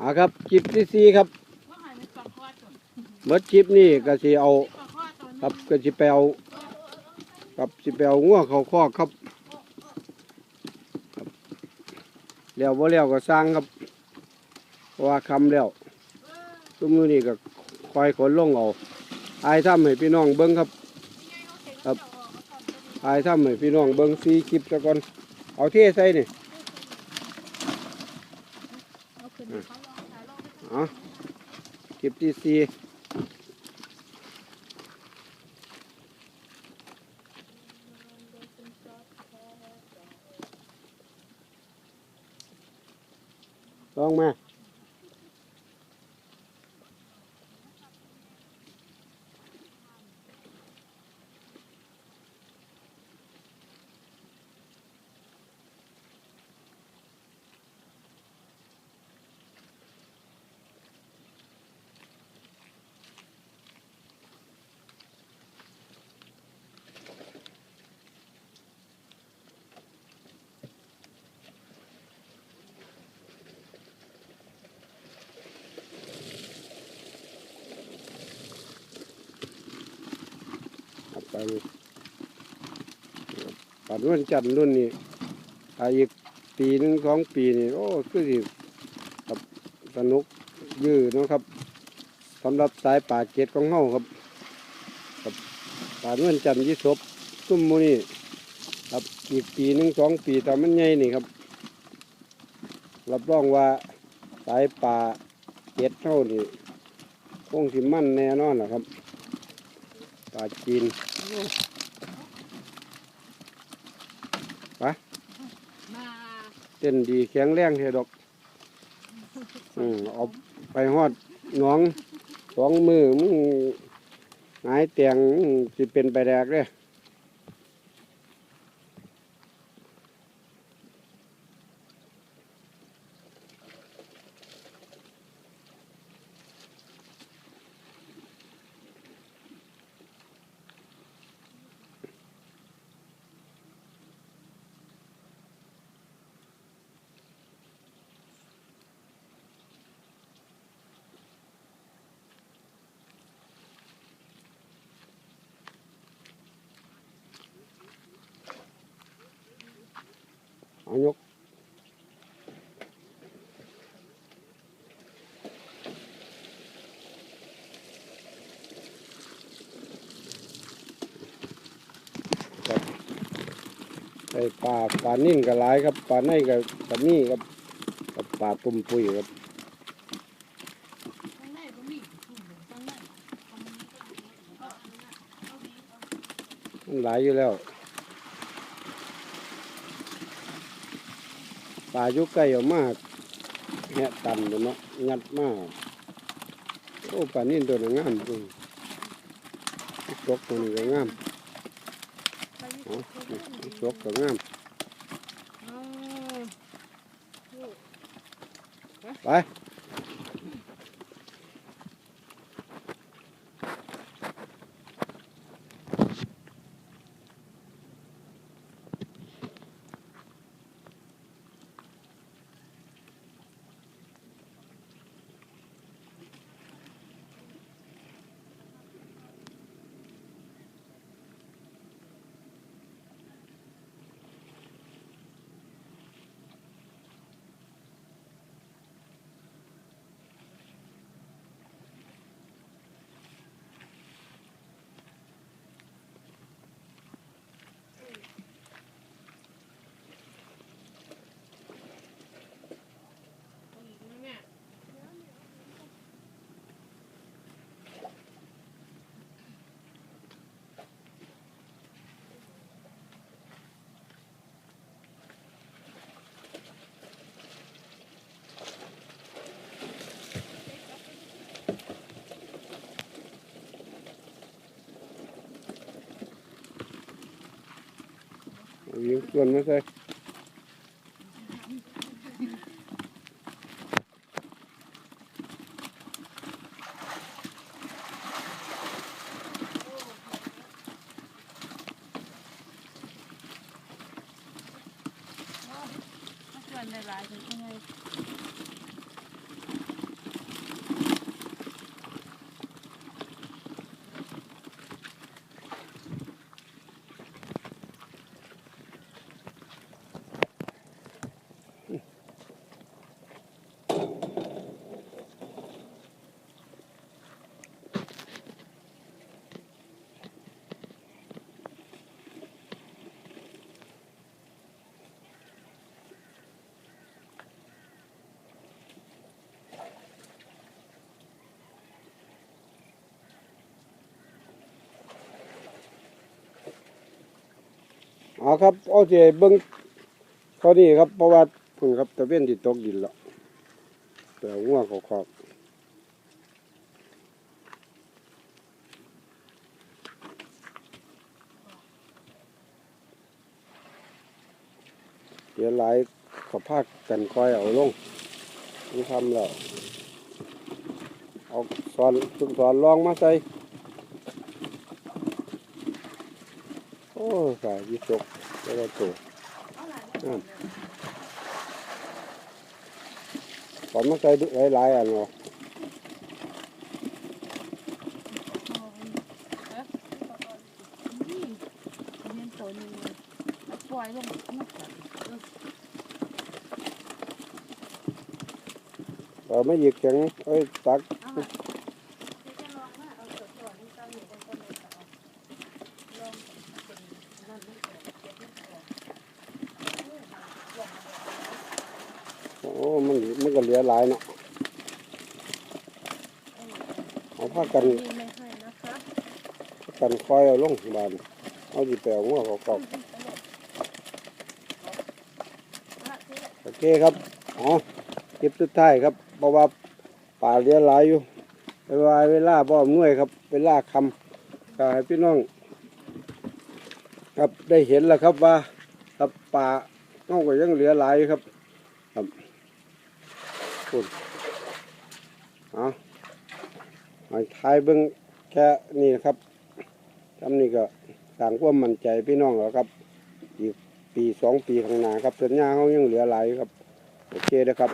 อ่าครับจิบที่สี่ครับว่าหายมันปลาคอตัวเบิดจิบนี่ก็สิเอาปลาคอตัวครับก็สิไปเอาครับสิไปเอางัวเขาคอกครับแล้วบ่าแล้วก็สร้างครับว่าคำแล้วตุ้มอนี้ก็คอยขนลงเอาอายทำให้พี่น้องเบิ้งครับ ครับอายทำให้พี่น้องเบิ้งซีคลิปซะก่อนเอาเทใส่นี่ เอาขึ้นเขาลองถ่ายล องไปเก็บที่สี่ลองมา เอาไปปัดวันจันทร์รุ่นนี้อาอีกปีหนึ่งสองปีนี่โอ้คือสิครับสนุกยืดนะครับสำหรับสายป่าเกตของเฮาครับครับป่าดวันจันยี่ศพตุ้มมูนี่ครับอีกปีหนึ่งสองปีแต่มันใหญ่นี่ครับ รับรองว่าสายป่าเกตเท่านี่คงสิมั่นแน่นอนนะครับ ปลาจีนปะเต้นดีแข็งแรงเถอะดอกอืมเอาไปหอดน้องสองมือมึงหายเตียงมึงสิเป็นไปแดกเลย ยกไอปลาปลานิ่นกับหลายครับปลาในกับปลานี่ครับกับปลาตุ่มปุยครับข้างในก็มีข้างในมันหลายอยู่แล้ว ปลาอยุกไก่ออกมากแงะตันเลยเนาะงัดมากโอ้ปลานิ่นตัวนั้นงามอืมจกตัวนี้ก็งามเอาจกก็งามไป ยิงส่วนไมาใส่ส่วนในหลายๆเป็นยังไง เอาครับเอาเจเบิ้งเท่านี้ครับเพราะว่าพึ่งครับตะเวนที่ตกดินแล้วแต่ง่วงขาขอบเดี๋ยวหลายเขาพากันคอยเอาลงนี่ทำแล้ว เอาสอนฝึกสอนลองมาใส่โอ้ สายวิจกแล้วก็ตัวเอาหลายสอนมาใส่หลายๆอันเนาะนี่เรียนตันึงเลยแล้วปล่อยลงมาก่อนเออเออไม่หยิกแข็งเอ้ยตัก เอาล่ะเดี๋ยวจะลองนะเอาตัวๆนี่ตั้งอยู่บนต้นไม้ก่อนลองเป็นนั่นนี่ก่อนเก็บนี่ก่อนเออลอง มาโอ้มันมันก็เหลือหลายเนาะเอาผ้ากันนี่ไม่ให้นะคะผ้ากันคอยเอาลงบานเอาดิแปลงัวเขากรอบอะที่โอเคครับอ๋อคลิปสุดท้ายครับเพราะว่าป่าเหลือหลายอยู่เวลาเวลาบ่อมน่วยครับ เวลาคำก็ให้พี่น้อง ครับได้เห็นแล้วครับว่าครับป่าเน่าก็ยังเหลือหลายอยู่ครับ ครับ คุณเอาหอยทายเบิ้งแค่นี้นะครับทำนี่ก็ต่างความมั่นใจพี่น้องแล้วครับ อีกปีสองปีข้างหน้าครับสัญญาเขายังเหลือหลายครับ โอเคนะครับ